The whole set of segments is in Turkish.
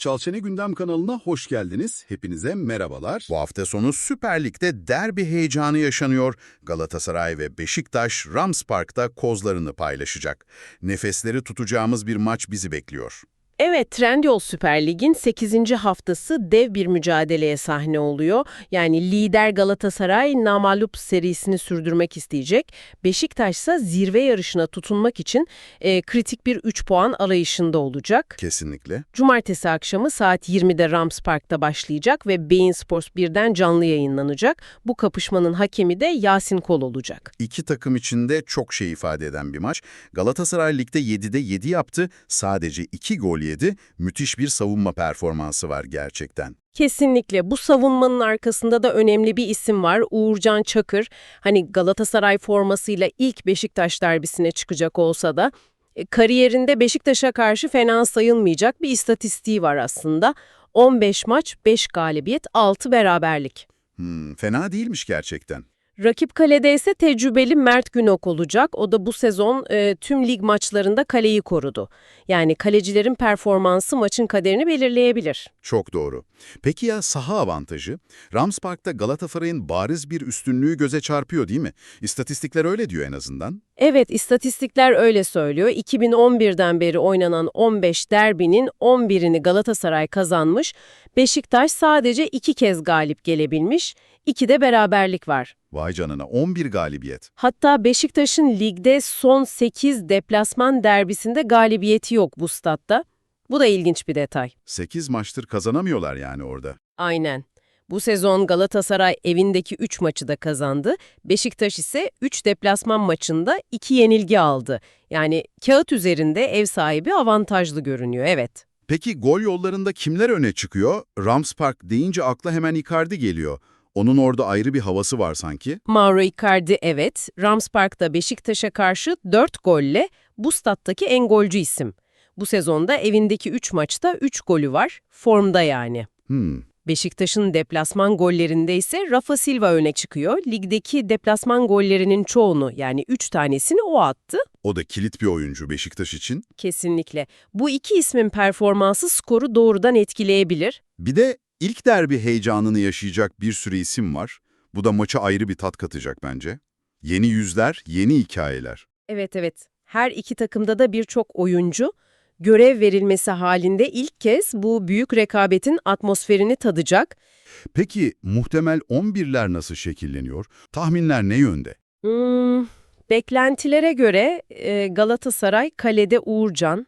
Çalçene Gündem kanalına hoş geldiniz. Hepinize merhabalar. Bu hafta sonu Süper Lig'de derbi heyecanı yaşanıyor. Galatasaray ve Beşiktaş Rams Park'ta kozlarını paylaşacak. Nefesleri tutacağımız bir maç bizi bekliyor. Evet, Trendyol Süper Lig'in 8. haftası dev bir mücadeleye sahne oluyor. Yani lider Galatasaray namalup serisini sürdürmek isteyecek. Beşiktaş ise zirve yarışına tutunmak için e, kritik bir 3 puan arayışında olacak. Kesinlikle. Cumartesi akşamı saat 20'de Rams Park'ta başlayacak ve Bein Sports 1'den canlı yayınlanacak. Bu kapışmanın hakemi de Yasin Kol olacak. İki takım için de çok şey ifade eden bir maç. Galatasaray Lig'de 7'de 7 yaptı. Sadece 2 gol yedi. Müthiş bir savunma performansı var gerçekten. Kesinlikle. Bu savunmanın arkasında da önemli bir isim var. Uğurcan Çakır. Hani Galatasaray formasıyla ilk Beşiktaş derbisine çıkacak olsa da e, kariyerinde Beşiktaş'a karşı fena sayılmayacak bir istatistiği var aslında. 15 maç, 5 galibiyet, 6 beraberlik. Hmm, fena değilmiş gerçekten. Rakip kalede ise tecrübeli Mert Günok olacak. O da bu sezon e, tüm lig maçlarında kaleyi korudu. Yani kalecilerin performansı maçın kaderini belirleyebilir. Çok doğru. Peki ya saha avantajı? Rams Park'ta Galatasaray'ın bariz bir üstünlüğü göze çarpıyor değil mi? İstatistikler öyle diyor en azından. Evet, istatistikler öyle söylüyor. 2011'den beri oynanan 15 derbinin 11'ini Galatasaray kazanmış. Beşiktaş sadece 2 kez galip gelebilmiş. 2 de beraberlik var. Vay canına 11 galibiyet. Hatta Beşiktaş'ın ligde son 8 deplasman derbisinde galibiyeti yok bu statta. Bu da ilginç bir detay. 8 maçtır kazanamıyorlar yani orada. Aynen. Bu sezon Galatasaray evindeki 3 maçı da kazandı. Beşiktaş ise 3 deplasman maçında 2 yenilgi aldı. Yani kağıt üzerinde ev sahibi avantajlı görünüyor, evet. Peki gol yollarında kimler öne çıkıyor? Rams Park deyince akla hemen Icardi geliyor. Onun orada ayrı bir havası var sanki. Mauro Icardi evet, Rams Park'ta Beşiktaş'a karşı 4 golle bu stat'taki en golcü isim. Bu sezonda evindeki 3 maçta 3 golü var, formda yani. Hmm. Beşiktaş'ın deplasman gollerinde ise Rafa Silva öne çıkıyor. Ligdeki deplasman gollerinin çoğunu yani 3 tanesini o attı. O da kilit bir oyuncu Beşiktaş için. Kesinlikle. Bu iki ismin performansı skoru doğrudan etkileyebilir. Bir de ilk derbi heyecanını yaşayacak bir sürü isim var. Bu da maça ayrı bir tat katacak bence. Yeni yüzler, yeni hikayeler. Evet evet. Her iki takımda da birçok oyuncu görev verilmesi halinde ilk kez bu büyük rekabetin atmosferini tadacak. Peki muhtemel 11'ler nasıl şekilleniyor? Tahminler ne yönde? Hmm, beklentilere göre e, Galatasaray kalede Uğurcan,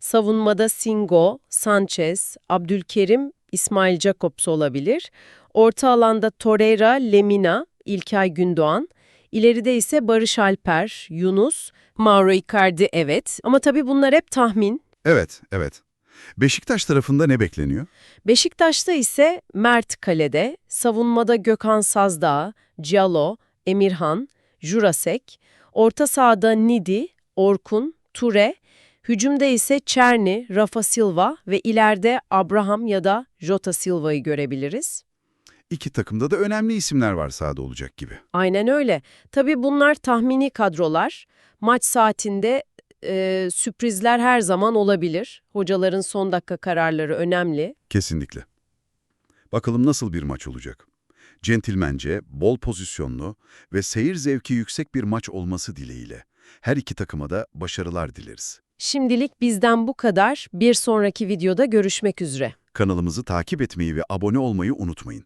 savunmada Singo, Sanchez, Abdülkerim, İsmail Jacobs olabilir. Orta alanda Torreira, Lemina, İlkay Gündoğan. İleride ise Barış Alper, Yunus, Mauro Icardi evet. Ama tabii bunlar hep tahmin. Evet, evet. Beşiktaş tarafında ne bekleniyor? Beşiktaş'ta ise Mert kalede, savunmada Gökhan Sazdağ, Cialo, Emirhan, Jurasek, orta sahada Nidi, Orkun, Ture, hücumda ise Çerni, Rafa Silva ve ileride Abraham ya da Jota Silva'yı görebiliriz. İki takımda da önemli isimler var sahada olacak gibi. Aynen öyle. Tabii bunlar tahmini kadrolar. Maç saatinde e, sürprizler her zaman olabilir. Hocaların son dakika kararları önemli. Kesinlikle. Bakalım nasıl bir maç olacak? Centilmence, bol pozisyonlu ve seyir zevki yüksek bir maç olması dileğiyle. Her iki takıma da başarılar dileriz. Şimdilik bizden bu kadar. Bir sonraki videoda görüşmek üzere. Kanalımızı takip etmeyi ve abone olmayı unutmayın.